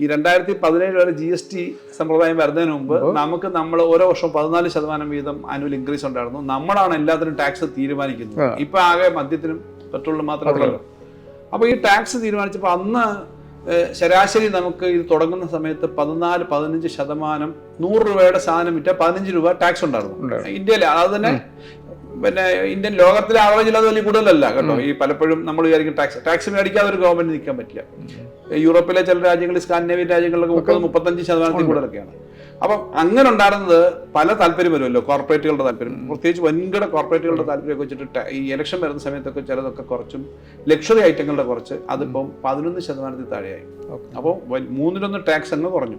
ഈ രണ്ടായിരത്തി പതിനേഴ് വരെ ജി എസ് ടി സമ്പ്രദായം വരുന്നതിന് മുമ്പ് നമുക്ക് നമ്മൾ ഓരോ വർഷവും പതിനാല് ശതമാനം വീതം ആനുവൽ ഇൻക്രീസ് ഉണ്ടായിരുന്നു. നമ്മളാണ് എല്ലാത്തിനും ടാക്സ് തീരുമാനിക്കുന്നത്. ഇപ്പൊ ആകെ മദ്യത്തിനും പെട്രോളിനും മാത്രമേ ഉള്ളൂ. അപ്പൊ ഈ ടാക്സ് തീരുമാനിച്ചപ്പോൾ അന്ന് ശരാശരി നമുക്ക് ഇത് തുടങ്ങുന്ന സമയത്ത് പതിനാല് പതിനഞ്ച് ശതമാനം നൂറ് രൂപയുടെ സാധനം വിറ്റ പതിനഞ്ച് രൂപ ടാക്സ് ഉണ്ടായിരുന്നു. ഉണ്ടായിരുന്നു. ഇന്ത്യയിൽ അത് തന്നെ പിന്നെ ഇന്ത്യൻ ലോകത്തിലെ ആവറേജ് അത് വലിയ കൂടുതലല്ല കേട്ടോ. ഈ പലപ്പോഴും നമ്മൾ വിചാരിക്കും ടാക്സ് ടാക്സ് മേടിക്കാതെ ഒരു ഗവൺമെന്റ് നിൽക്കാൻ പറ്റില്ല. യൂറോപ്പിലെ ചില രാജ്യങ്ങളിൽ സ്കാൻഡിനേവിയൻ രാജ്യങ്ങളിലൊക്കെ മുപ്പത് മുപ്പത്തഞ്ച് ശതമാനത്തിൽ കൂടുതലൊക്കെയാണ്. അപ്പം അങ്ങനെ ഉണ്ടാകുന്നത് പല താല്പര്യം വരുമല്ലോ കോർപ്പറേറ്റുകളുടെ താല്പര്യം. പ്രത്യേകിച്ച് വൻകിട കോർപ്പറേറ്റുകളുടെ താല്പര്യമൊക്കെ വെച്ചിട്ട് ഈ ഇലക്ഷൻ വരുന്ന സമയത്തൊക്കെ ചിലതൊക്കെ കുറച്ചും ലക്ഷറി ഐറ്റങ്ങളുടെ കുറച്ച് അതിപ്പം പതിനൊന്ന് ശതമാനത്തിൽ താഴെയായി. അപ്പോൾ മൂന്നിലൊന്ന് ടാക്സ് അങ്ങ് കുറഞ്ഞു.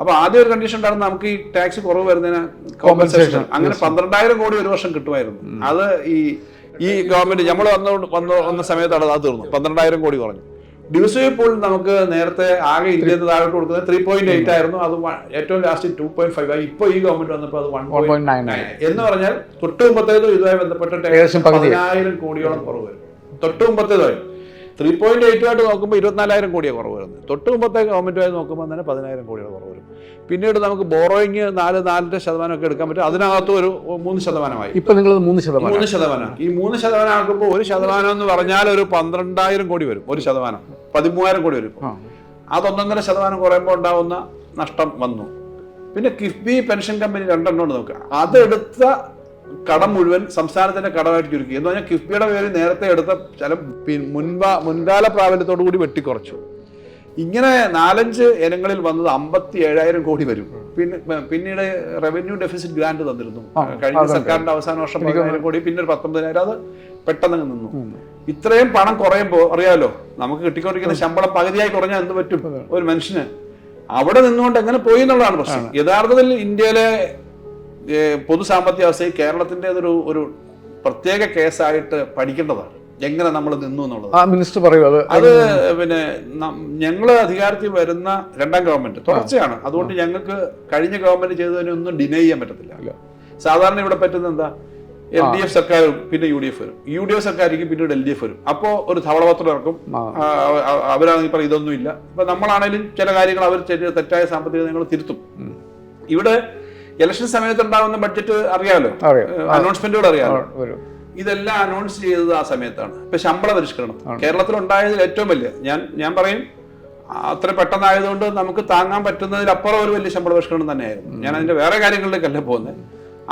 അപ്പൊ ആദ്യം ഒരു കണ്ടീഷൻ ഉണ്ടായിരുന്നു നമുക്ക് ഈ ടാക്സ് കുറവ് വരുന്നതിന് കോമ്പൻസേഷൻ അങ്ങനെ പന്ത്രണ്ടായിരം കോടി ഒരു വർഷം കിട്ടുമായിരുന്നു. അത് ഈ ഈ ഗവൺമെന്റ് നമ്മൾ വന്ന വന്ന വന്ന സമയത്താണ് അത് തീർന്നു പന്ത്രണ്ടായിരം കോടി കുറഞ്ഞു. ഡിവിസി പൂൾ നമുക്ക് നേരത്തെ ആകെ ഇന്ത്യയിൽ താഴോട്ട് കൊടുക്കുന്നത് ത്രീ പോയിന്റ് എയ്റ്റ് ആയിരുന്നു. അത് ഏറ്റവും ലാസ്റ്റ് ടു പോയിന്റ് ഫൈവ് ആയി. ഇപ്പൊ ഈ ഗവൺമെന്റ് വന്നപ്പോൾ അത് വൺ പോയിന്റ് നയൻ എന്ന് പറഞ്ഞാൽ തൊട്ട് മുമ്പത്തേതും ഇതുമായി ബന്ധപ്പെട്ട് ഏകദേശം. പതിനായിരം കോടിയോളം കുറവ് വരും. തൊട്ട് മുമ്പത്തേതുമായി. ത്രീ പോയിന്റ് എയ്റ്റ് ആയിട്ട് നോക്കുമ്പോൾ ഇരുപത്തിനാലായിരം കോടിയാണ് കുറവ് വരുന്നത്. തൊട്ട് മുമ്പത്തെ ഗവൺമെന്റുമായി നോക്കുമ്പോൾ തന്നെ പതിനായിരം കോടിയുടെ കുറവ് വരും. പിന്നീട് നമുക്ക് ബോറോയിങ് നാല് നാലര ശതമാനം ഒക്കെ എടുക്കാൻ പറ്റും. അതിനകത്ത് ഒരു മൂന്ന് ശതമാനമായി. ഇപ്പൊ നിങ്ങൾ മൂന്ന് ശതമാനം മൂന്ന് ശതമാനം. ഈ മൂന്ന് ശതമാനം ആക്കുമ്പോൾ ഒരു ശതമാനം എന്ന് പറഞ്ഞാൽ ഒരു പന്ത്രണ്ടായിരം കോടി വരും. ഒരു ശതമാനം. പതിമൂവായിരം കോടി വരും. അതൊന്നൊന്നര ശതമാനം കുറയുമ്പോൾ ഉണ്ടാവുന്ന നഷ്ടം വന്നു. പിന്നെ കിഫ്ബി പെൻഷൻ കമ്പനി രണ്ടെണ്ണം ഉണ്ട് നോക്കുക അതെടുത്ത കടം മുഴുവൻ സംസ്ഥാനത്തിന്റെ കടമായിട്ട് ചുരുക്കി. എന്ന് പറഞ്ഞാൽ കിഫ്ബിയുടെ പേര് നേരത്തെ എടുത്ത ചില മുൻപാ മുൻകാല പ്രാബല്യത്തോടു കൂടി വെട്ടിക്കുറച്ചു. ഇങ്ങനെ നാലഞ്ച് ഇനങ്ങളിൽ വന്നത് അമ്പത്തി ഏഴായിരം കോടി വരും. പിന്നെ പിന്നീട് റവന്യൂ ഡെഫിസിറ്റ് ഗ്രാന്റ് തന്നിരുന്നു. കഴിഞ്ഞ സർക്കാരിന്റെ അവസാന വർഷം പതിനായിരം കോടി പിന്നെ ഒരു പത്തൊമ്പതിനായിരം. അത് പെട്ടെന്ന് നിന്നു. ഇത്രയും പണം കുറയുമ്പോൾ അറിയാലോ നമുക്ക് കിട്ടിക്കൊണ്ടിരിക്കുന്ന ശമ്പളം പകുതിയായി കുറഞ്ഞാൽ എന്ത് പറ്റും? ഒരു മനുഷ്യന്. അവിടെ നിന്നുകൊണ്ട് എങ്ങനെ പോയി എന്നുള്ളതാണ് പ്രശ്നം. യഥാർത്ഥത്തിൽ ഇന്ത്യയിലെ പൊതു സാമ്പത്തിക അവസ്ഥയിൽ കേരളത്തിന്റെതൊരു ഒരു പ്രത്യേക കേസായിട്ട് പഠിക്കേണ്ടതാണ്. എങ്ങനെ നമ്മൾ നിന്നു എന്നുള്ളത്. ആ മിനിസ്റ്റർ പറയൂ അത് അത് പിന്നെ ഞങ്ങൾ അധികാരത്തിൽ വരുന്ന രണ്ടാം ഗവൺമെന്റ് തുടർച്ചയാണ്. അതുകൊണ്ട് ഞങ്ങൾക്ക് കഴിഞ്ഞ ഗവൺമെന്റ് ചെയ്തതിനെ ഒന്നും ഡിനൈ ചെയ്യാൻ പറ്റത്തില്ല. സാധാരണ ഇവിടെ പറ്റുന്ന എന്താ? എൽ ഡി എഫ് സർക്കാർ പിന്നെ യു ഡി എഫ് വരും. യു ഡി എഫ് സർക്കാരിക്കും പിന്നീട് എൽ ഡി എഫ് വരും. അപ്പോ ഒരു ധവളപത്രം ഇറക്കും. അവരാണെങ്കിൽ പറയും ഇതൊന്നും ഇല്ല ഇപ്പൊ നമ്മളാണെങ്കിലും ചില കാര്യങ്ങൾ അവർ തെറ്റായ സാമ്പത്തിക നയങ്ങൾ തിരുത്തും. ഇവിടെ ഇലക്ഷൻ സമയത്ത് ഉണ്ടാവുന്ന ബഡ്ജറ്റ് അറിയാമല്ലോ അറിയാം. അനൗൺസ്മെന്റുകൾ അറിയാലോ? ഇതെല്ലാം അനൗൺസ് ചെയ്തത് ആ സമയത്താണ്. ഇപ്പൊ ശമ്പള പരിഷ്കരണം. കേരളത്തിൽ ഉണ്ടായതിൽ ഏറ്റവും വലിയ ഞാൻ ഞാൻ പറയും അത്ര പെട്ടെന്നായതുകൊണ്ട് നമുക്ക് താങ്ങാൻ പറ്റുന്നതിലപ്പുറം ഒരു വലിയ ശമ്പള പരിഷ്കരണം തന്നെയായിരുന്നു. ഞാൻ അതിന്റെ വേറെ കാര്യങ്ങളിലേക്കല്ല പോകുന്നത്.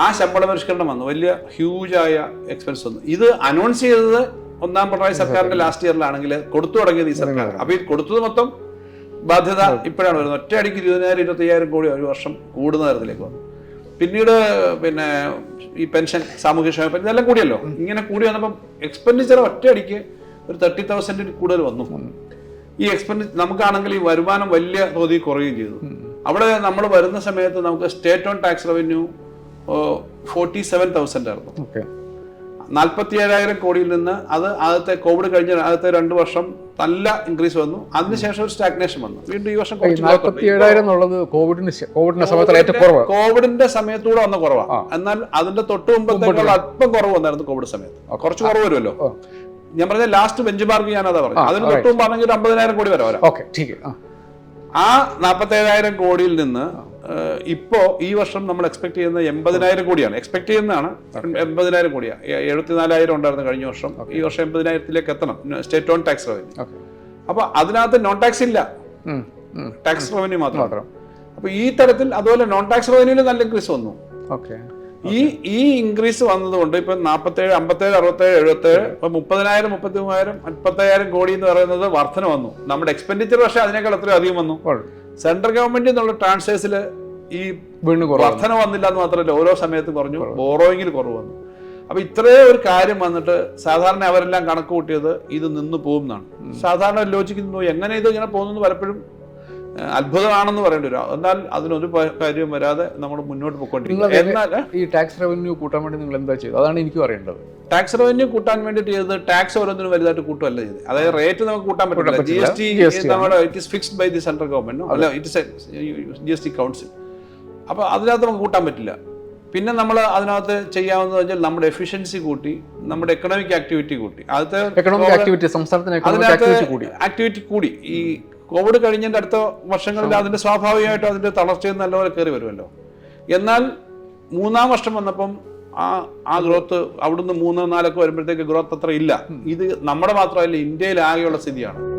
ആ ശമ്പള പരിഷ്കരണം വന്നു. വലിയ ഹ്യൂജായ എക്സ്പെൻസ് വന്നു. ഇത് അനൗൺസ് ചെയ്തത് ഒന്നാം പിണറായി സർക്കാരിന്റെ ലാസ്റ്റ് ഇയറിലാണെങ്കിൽ കൊടുത്തു തുടങ്ങിയത് ഈ സർക്കാർ. അപ്പൊ ഈ കൊടുത്തത് മൊത്തം ബാധ്യത ഇപ്പോഴാണ് വരുന്നത്. ഒറ്റയടിക്ക് ഇരുപതിനായിരം ഇരുപത്തി അയ്യായിരം കോടി ഒരു വർഷം കൂടുന്ന തരത്തിലേക്ക് വന്നു. പിന്നീട് പിന്നെ ഈ പെൻഷൻ സാമൂഹ്യക്ഷേമ പെൻഷൻ ഇതെല്ലാം കൂടിയല്ലോ. ഇങ്ങനെ കൂടി വന്നപ്പോൾ എക്സ്പെൻഡിച്ചർ ഒറ്റയടിക്ക് ഒരു തേർട്ടി തൗസൻഡിൽ കൂടുതൽ വന്നു. ഈ എക്സ്പെൻഡി നമുക്കാണെങ്കിൽ ഈ വരുമാനം വലിയ തോതിൽ കുറയുകയും ചെയ്തു. അവിടെ നമ്മൾ വരുന്ന സമയത്ത് നമുക്ക് state own tax revenue forty seven thousand ആയിരുന്നു. നാൽപ്പത്തി ഏഴായിരം കോടിയിൽ നിന്ന് അത് ആദ്യത്തെ കോവിഡ് കഴിഞ്ഞ ആദ്യത്തെ രണ്ട് വർഷം നല്ല ഇൻക്രീസ് വന്നു. അതിനുശേഷം ഒരു സ്റ്റാഗ്നേഷൻ വന്നു. വീണ്ടും ഈ വർഷം കോവിഡിന്റെ സമയത്ത് കോവിഡിന്റെ സമയത്തൂടെ വന്ന കുറവാണ് എന്നാൽ അതിന്റെ തൊട്ട് മുമ്പത്തേക്കാൾ അല്പം കുറവ് വന്നായിരുന്നു കോവിഡ് സമയത്ത്. കുറച്ച് കുറവ് വരുമല്ലോ. ഞാൻ പറഞ്ഞ ലാസ്റ്റ് ബെഞ്ച് മാർക്ക് ഞാനതാ പറഞ്ഞു അതിന് തൊട്ട് മുമ്പാണെങ്കിൽ അമ്പതിനായിരം കോടി വരെ വരാം. ആ. നാൽപ്പത്തേഴായിരം കോടിയിൽ നിന്ന് ഏഹ്, ഇപ്പോ ഈ വർഷം നമ്മൾ എക്സ്പെക്ട് ചെയ്യുന്ന എൺപതിനായിരം കോടിയാണ്. എക്സ്പെക്ട് ചെയ്യുന്നതാണ് എൺപതിനായിരം കോടിയാണ് എഴുപത്തിനാലായിരം ഉണ്ടായിരുന്നു കഴിഞ്ഞ വർഷം. ഈ വർഷം എൺപതിനായിരത്തിലേക്ക് എത്തണം. സ്റ്റേറ്റ് ഓൺ ടാക്സ് റവന്യൂ അപ്പോൾ അപ്പൊ അതിനകത്ത് നോൺ ടാക്സ് ഇല്ല. ടാക്സ് റവന്യൂ മാത്രം. മാത്രം. അപ്പൊ ഈ തരത്തിൽ അതുപോലെ നോൺ ടാക്സ് റവന്യൂവിൽ നല്ല ഇൻക്രീസ് വന്നു. ഓക്കെ ഈ ഈ ഇൻക്രീസ് വന്നതുകൊണ്ട് ഇപ്പൊ നാപ്പത്തേഴ് അമ്പത്തേഴ് അറുപത്തേഴ് എഴുപത്തേഴ് ഇപ്പൊ മുപ്പതിനായിരം മുപ്പത്തി മൂവായിരം മുപ്പത്തയ്യായിരം കോടി എന്ന് പറയുന്നത് വർധന വന്നു. നമ്മുടെ എക്സ്പെൻഡിച്ചർ പക്ഷേ അതിനേക്കാൾ എത്രയോ അധികം വന്നു. സെൻട്രൽ ഗവൺമെന്റ് എന്നുള്ള ട്രാൻസ്ഫേഴ്സിൽ ഈ വീണ് വർധന വന്നില്ല എന്ന് മാത്രമല്ല ഓരോ സമയത്തും കുറഞ്ഞു. ബോറോയിങ്ങിൽ കുറവ് വന്നു. അപ്പൊ ഇത്രേ ഒരു കാര്യം വന്നിട്ട് സാധാരണ അവരെല്ലാം കണക്ക് കൂട്ടിയത് ഇത് നിന്ന് പോകും എന്നാണ്. സാധാരണ ലോചിക്കുന്നു എങ്ങനെ ഇത് ഇങ്ങനെ പോകുന്നു പലപ്പോഴും അത്ഭുതമാണെന്ന് പറയേണ്ടി വരും. എന്നാൽ അതിനൊരു കാര്യം കാര്യവും വരാതെ നമ്മൾ മുന്നോട്ട് പോയിക്കൊണ്ടിരിക്കും എന്നാൽ ഈ ടാക്സ് റവന്യൂ കൂട്ടാൻ വേണ്ടി നിങ്ങൾ എന്താ ചെയ്തത്? അതാണ് എനിക്ക് അറിയേണ്ടത് ടാക്സ് റവന്യൂ കൂട്ടാൻ വേണ്ടിയിട്ട് ചെയ്തത് ടാക്സ് ഓരോന്നിനും വലുതായിട്ട് കൂട്ടുമല്ല ചെയ്ത് അതായത് റേറ്റ് നമുക്ക് കൂട്ടാൻ പറ്റില്ല. ജി. എസ് ടി നമ്മുടെ it is fixed by the central government അല്ല it is G S T council അപ്പോൾ അതിനകത്ത് നമുക്ക് കൂട്ടാൻ പറ്റില്ല. പിന്നെ നമ്മൾ അതിനകത്ത് ചെയ്യാവുന്നത് വെച്ചാൽ നമ്മുടെ എഫിഷ്യൻസി കൂട്ടി നമ്മുടെ എക്കണോമിക് ആക്ടിവിറ്റി കൂട്ടി. ആക്ടിവിറ്റി സംസ്ഥാനത്തിന് ആക്ടിവിറ്റി കൂടി. ഈ കോവിഡ് കഴിഞ്ഞതിന്റെ അടുത്ത വർഷങ്ങളിൽ അതിന്റെ സ്വാഭാവികമായിട്ടും അതിന്റെ തളർച്ചയും നല്ലപോലെ കയറി വരുമല്ലോ. എന്നാൽ മൂന്നാം വർഷം വന്നപ്പം ആ ആ ഗ്രോത്ത് അവിടുന്ന് മൂന്നോ നാലൊക്കെ വരുമ്പോഴത്തേക്ക് ഗ്രോത്ത് അത്ര ഇല്ല. ഇത് നമ്മുടെ മാത്രമല്ല ഇന്ത്യയിൽ ആകെയുള്ള സ്ഥിതിയാണ്.